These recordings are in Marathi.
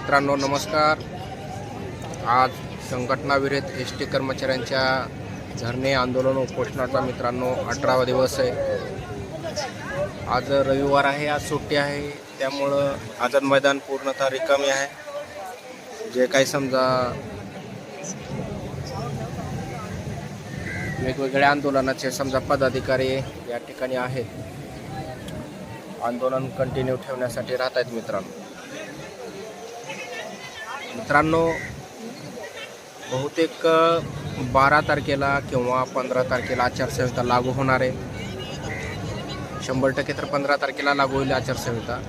मित्रांनो नमस्कार. आज संघटनाविरहित एस टी कर्मचाऱ्यांच्या धरणे आंदोलन उपोषणाचा मित्रांनो अठरावा दिवस आहे. आज रविवार आहे आज सुट्टी आहे. त्यामुळं आझाद मैदान पूर्णतः रिकामी आहे. जे काही समजा वेगवेगळ्या आंदोलनाचे समजा पदाधिकारी या ठिकाणी आहेत आंदोलन कंटिन्यू ठेवण्यासाठी राहत आहेत मित्रांनो. मित्रांनो बहुतेक बारा तारखेला किंवा पंधरा तारखेला आचारसंहिता लागू होणार आहे. शंभर टक्के तर पंधरा तारखेला लागू होईल आचारसंहिता.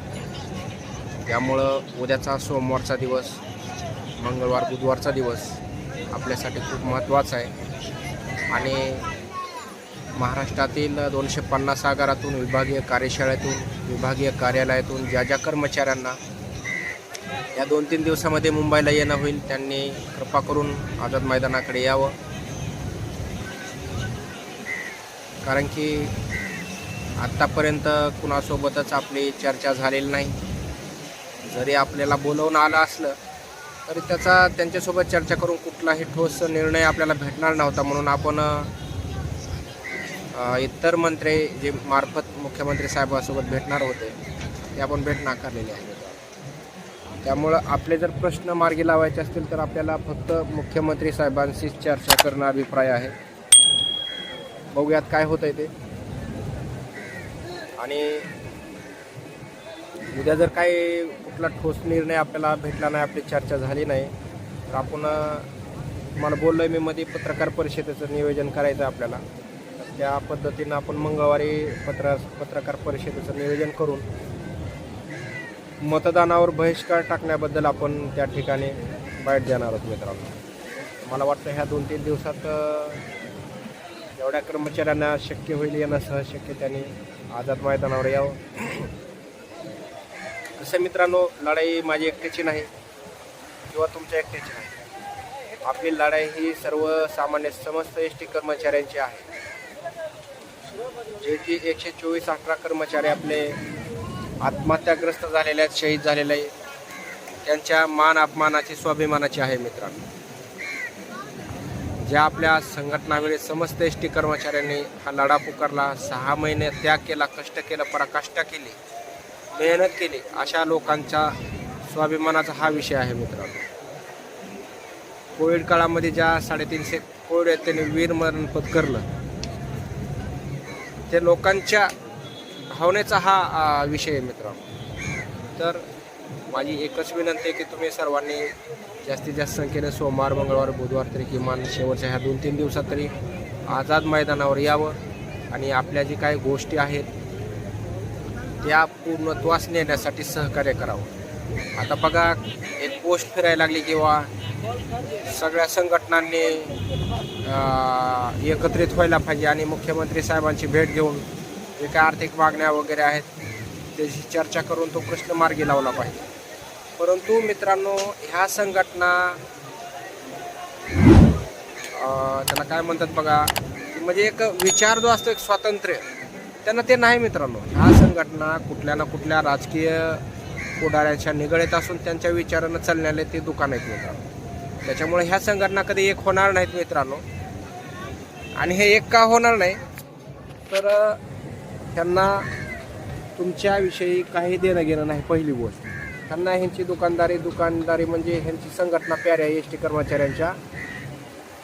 त्यामुळं उद्याचा सोमवारचा दिवस मंगळवार बुधवारचा दिवस आपल्यासाठी खूप महत्त्वाचा आहे. आणि महाराष्ट्रातील दोनशे पन्नास आगारातून विभागीय कार्यशाळेतून विभागीय कार्यालयातून ज्या ज्या कर्मचाऱ्यांना या दोन तीन दिवसामध्ये मुंबईला येणं होईल. त्यांनी कृपा करून आझाद मैदानाकडे यावं. कारण की आत्तापर्यंत कुणासोबतच आपली चर्चा झालेली नाही. जरी आपल्याला बोलवून आलं असलं तरी त्याचा त्यांच्यासोबत चर्चा करून कुठलाही ठोस निर्णय आपल्याला भेटणार नव्हता. म्हणून आपण इतर मंत्री जे मार्फत मुख्यमंत्री साहेबांसोबत भेटणार होते ते आपण भेट नाकारलेली आहे. त्यामुळं आपले जर प्रश्न मार्गी लावायचे असतील तर आपल्याला फक्त मुख्यमंत्री साहेबांशीच चर्चा करणं अभिप्राय आहे. बघूयात काय होत आहे ते. आणि उद्या जर काही कुठला ठोस निर्णय आपल्याला भेटला नाही आपली चर्चा झाली नाही तर आपण तुम्हाला बोललो आहे मी मध्ये पत्रकार परिषदेचं नियोजन करायचं आहे आपल्याला त्या पद्धतीनं आपण मंगळवारी पत्र पत्रकार परिषदेचं नियोजन करून मतदानावर बहिष्कार टाकण्याबद्दल आपण त्या ठिकाणी बाईट देणार आहोत मित्रांनो. मला वाटतं ह्या दोन तीन दिवसात एवढ्या कर्मचाऱ्यांना शक्य होईल येणं सहज शक्य त्यांनी आझाद मैदानावर यावं. कसं मित्रांनो लढाई माझी एकट्याची नाही किंवा तुमच्या एकट्याची नाही. आपली लढाई ही सर्वसामान्य समस्त एस टी कर्मचाऱ्यांची आहे. जे की एकशे चोवीस अठरा कर्मचारी आपले आत्महत्याग्रस्त झालेल्या आहेत शहीद झालेले आहे त्यांच्या मान अपमानाची स्वाभिमानाची आहे मित्रांनो. ज्या आपल्या संघटनावेळी समस्त एस टी कर्मचाऱ्यांनी हा लढा पुकारला सहा महिने त्याग केला कष्ट केलं पराकाष्ठा केली मेहनत केली अशा लोकांच्या स्वाभिमानाचा हा विषय आहे मित्रांनो. कोविड काळामध्ये ज्या साडेतीनशे कोविड आहेत त्यांनी वीरमरण पत्करलं त्या लोकांच्या धावण्याचा हा विषय आहे मित्रांनो. तर माझी एकच विनंती आहे की तुम्ही सर्वांनी जास्तीत जास्त संख्येने सोमवार मंगळवार बुधवार तरी किमान शेवटच्या ह्या दोन तीन दिवसात तरी आझाद मैदानावर यावं आणि आपल्या जी काही गोष्टी आहेत त्या पूर्णत्वास नेण्यासाठी सहकार्य करावं. आता बघा एक पोस्ट फिरायला लागली किंवा सगळ्या संघटनांनी एकत्रित व्हायला पाहिजे आणि मुख्यमंत्री साहेबांची भेट घेऊन जे काय आर्थिक मागण्या वगैरे आहेत त्याची चर्चा करून तो प्रश्न मार्गी लावला पाहिजे. परंतु मित्रांनो ह्या संघटना त्याला काय म्हणतात बघा म्हणजे एक विचार जो असतो एक स्वातंत्र्य त्यांना ते नाही मित्रांनो. ह्या संघटना कुठल्या ना कुठल्या राजकीय पुढाऱ्यांच्या निगडीत असून त्यांच्या विचारानं चालण्याले ते दुकान आहेत मित्रांनो. त्याच्यामुळे ह्या संघटना कधी एक होणार नाहीत मित्रांनो. आणि हे एक का होणार नाही तर त्यांना तुमच्याविषयी काही देणं घेणं नाही पहिली गोष्ट. त्यांना ह्यांची दुकानदारी दुकानदारी म्हणजे ह्यांची संघटना प्याऱ्या एस टी कर्मचाऱ्यांच्या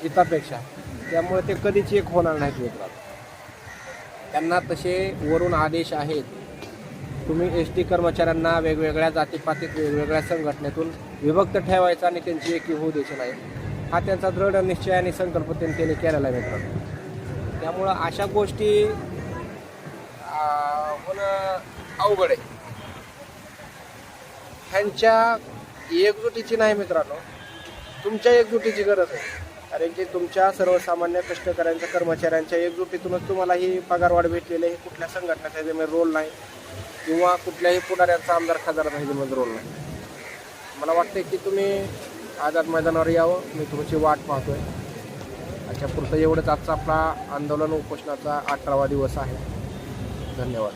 हितापेक्षा. त्यामुळे ते कधीच एक होणार नाहीत मित्रांनो. त्यांना तसे वरून आदेश आहेत. तुम्ही एस टी कर्मचाऱ्यांना वेगवेगळ्या जातीपातीत वेगवेगळ्या संघटनेतून विभक्त ठेवायचा आणि त्यांची एकी होऊ द्यायची नाही. हा त्यांचा दृढ निश्चय आणि संकल्प त्यांनी केलेला आहे मित्रांनो. त्यामुळं अशा गोष्टी अवघड आहे. ह्यांच्या एकजुटीची नाही मित्रांनो. तुमच्या एकजुटीची गरज आहे. कारण की तुमच्या सर्वसामान्य कष्टकऱ्यांच्या कर्मचाऱ्यांच्या एकजुटीतूनच तुम्हाला ही पगारवाढ भेटलेली आहे. कुठल्या संघटनेचा ह्याच्यामध्ये रोल नाही. किंवा कुठल्याही पुढाऱ्यांचा आमदार खासदाराचा ह्याच्यामध्ये रोल नाही. मला वाटतं की तुम्ही आझाद मैदानावर यावं. मी तुमची वाट पाहतोय. अच्छा पुरतं एवढंच. आजचा आपला आंदोलन उपोषणाचा अठरावा दिवस आहे. धन्यवाद.